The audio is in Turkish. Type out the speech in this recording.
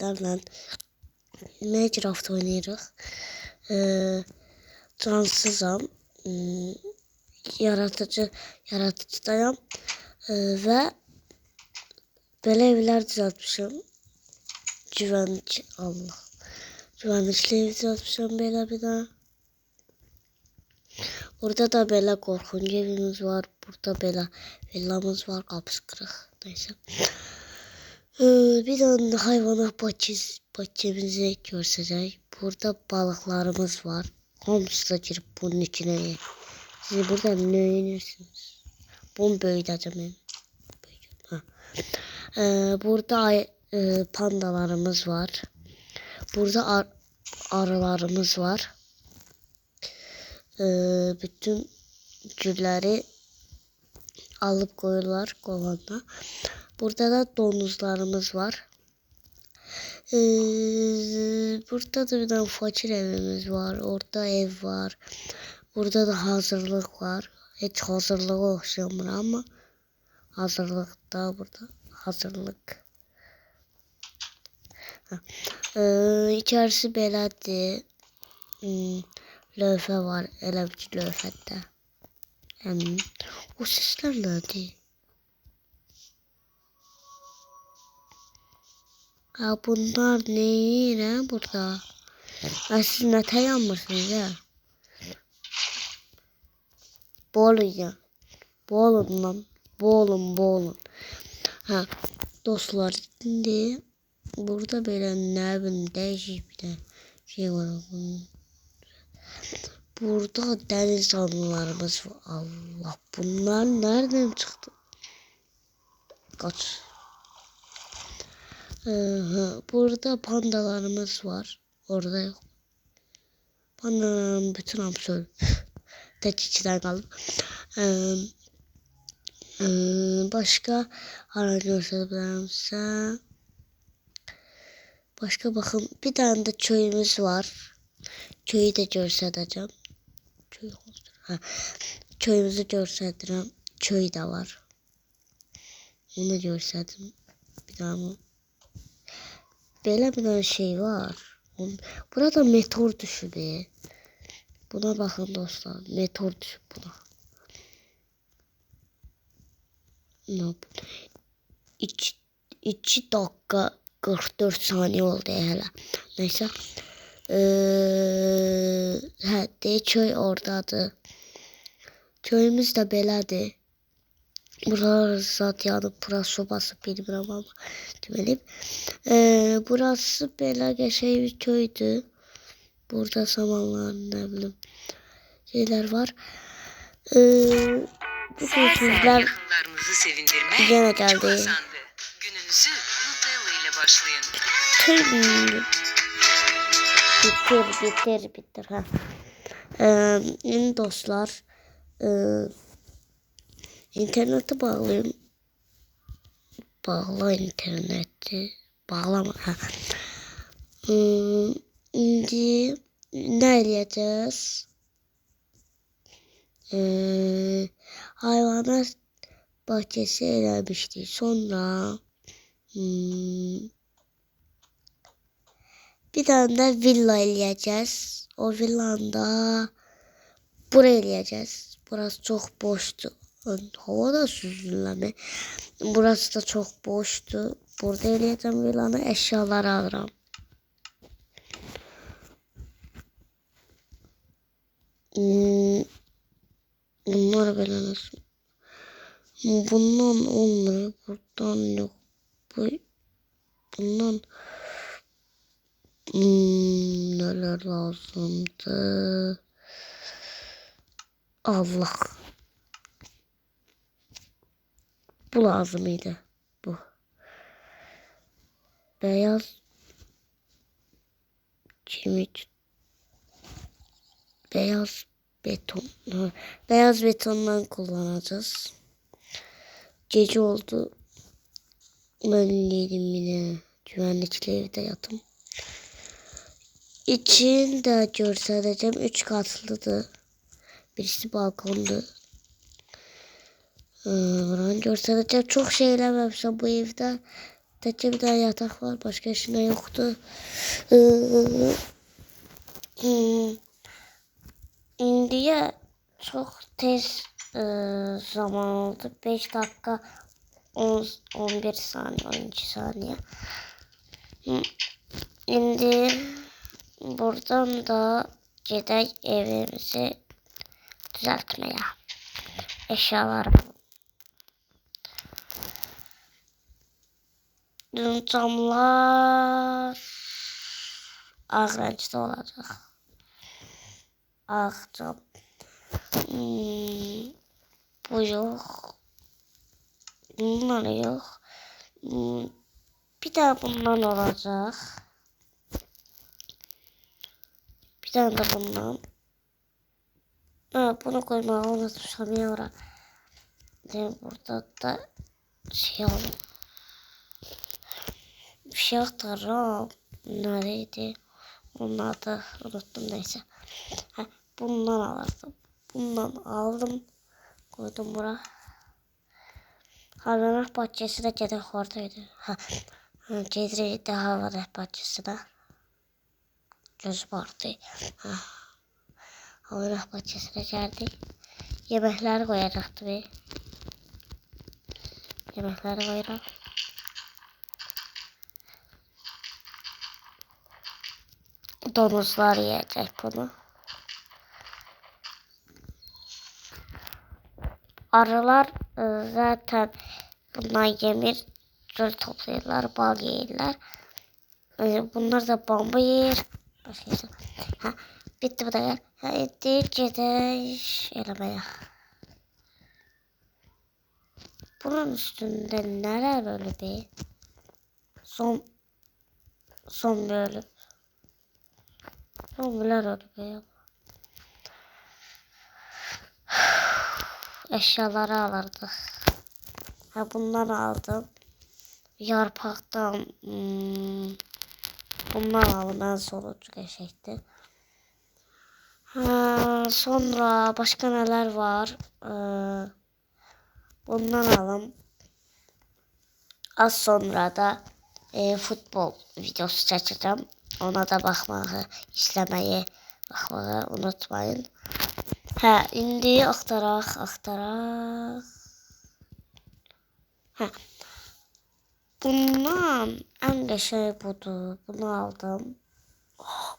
sizlerle Minecraft oynayırıq. Ee, cansızam. Hmm, yaratıcı yaratıcıdayam. Ee, və belə evlər düzəltmişəm. Güvənlik Allah. Güvənlikli ev düzəltmişəm belə bir də. Burada da belə qorxunc evimiz var. Burada belə villamız var. Qapısı qırıq. Neyse. Ee, bir tane hayvanat bahçesi, bahçemizi görsəcək. Burada balıklarımız var. Hamısı da girib bunun içine. Siz burada ne oynuyorsunuz? Bunu. Böyüdəcəm, Ha. Ee, burada e, pandalarımız var. Burada ar arılarımız var. Ee, bütün gülləri alıp koyurlar kovanda. Burada da domuzlarımız var. Ee, burada da bir tane fakir evimiz var. Orada ev var. Burada da hazırlık var. Hiç hazırlığa oxşamır ama hazırlıkta burada hazırlık. Ha. Ee, içerisi belədir. Hmm, var. Ki, lövhədə. Həmin. O seslər nədir? Ha bunlar ne yine burada? Ha, siz nete yanmışsınız ya? Boğulun ya. Boğulun lan. Boğulun boğulun. Ha dostlar şimdi burada böyle ne bileyim değişik bir de şey var. Burada deniz canlılarımız var. Allah bunlar nereden çıktı? Kaç. Aha, burada pandalarımız var. Orada yok. Pandaların bütün hepsi öldü. Tek içinden kaldım. Ee, e, başka hala gösterebilirimse başka bakın bir tane de köyümüz var. Köyü de göstereceğim. Köy ha. Köyümüzü göstereceğim. Köy de var. Onu gösterdim. Bir daha mı? Belə bir şey var. Burada meteor düşüb. e. Buna baxın dostlar. Meteor düşüb buna. Yap- İki, iki dakika 44 saniye oldu hələ. Neyse. Ee, hə, de köy oradadır. Köyümüz də belədir. Buralar zat yanıb, bura sobası bilmirəm amma demeliyim. Ee, burası belə qəşəng bir köydür. Burada samanlar, nə bilim şeyler var. Ee, bu sevindirmek Gene geldi. çok azandı. Gününüzü Nutella ile başlayın. Tüm bitir bitir bitir ha. Ee, dostlar e, internete bağlayın. Bağla interneti. Bağlama. Hmm, indi ne eləyəcəz? Ee, hayvanat bahçesi eləmişdik. Sonra hmm, bir tane de villa eləyəcəz. O villanda bura eləyəcəz. Burası çok boştu. Hava da süzülməmi. Burası da çok boştu. Burada eləyəcəm villanı, əşyaları alıram. Hmm, bunlar belə nasıl? Bundan olmuyor. Buradan yok. Bu bundan Hmm, neler lazımdı? Allah. Bu lazımydı. Bu. Beyaz kemik. Beyaz beton. Beyaz betondan kullanacağız. Gece oldu. Yedim yine. Güvenlikli evde yatım. İçini de göstereceğim. Üç katlıdır. Birisi balkondu. Ee, buranı göstereceğim. Çok şey eləməmişəm bu evdə. Təkcə bir dənə yataq var, başqa heç nə yoxdur. Ee, hmm, indiyə çox tez e, zaman oldu. 5 dakika 10 11 saniye, 12 saniye. Hı. İndi buradan da gedək evimizi düzəltməyə. Eşyalar camlar ağ rəngdə olacaq. Ağ cam. Hmm, bu yox. Bunlar yox. Hmm, bir daha bundan olacaq. Bir tane de bundan. Ha, bunu koymağı unutmuşam ya burada da şey aldım. Bir şey aktarım. Neredeydi? Onun adı unuttum neyse. Ha, bundan alırdım. Bundan aldım. Koydum bura. Hayvanat bahçesi de gedək oradaydı. Ha, gedirik də hayvanat bahçesine. Göz vardı. Ha. Hayvanat bahçesine geldik. Yemekleri koyacaktı bir. Yemekleri koyalım. Domuzlar yiyecek bunu. Arılar e, zaten bunlar yemir. Göl toplayırlar, bal yeyirlər. E, bunlar da bambu yeyir. Başka şey. Ha, bitti bu da gel. Ha, gedək eləməyə. Bunun üstünde neler ölü be? Son son bir ölü. Zombiler ölü be ya. Eşyaları alırdık. Ha bundan aldım. Yarpaktan hmm, bundan aldım en sonuncu eşekti. Ha, sonra başka neler var? Ee, bundan alım. Az sonra da e, futbol videosu çəkəcəm. Ona da baxmağı, izləməyi, baxmağı unutmayın. Hə, indi axtaraq, axtaraq. Hə. Bundan ən qəşəng budur. Bunu aldım. Oh,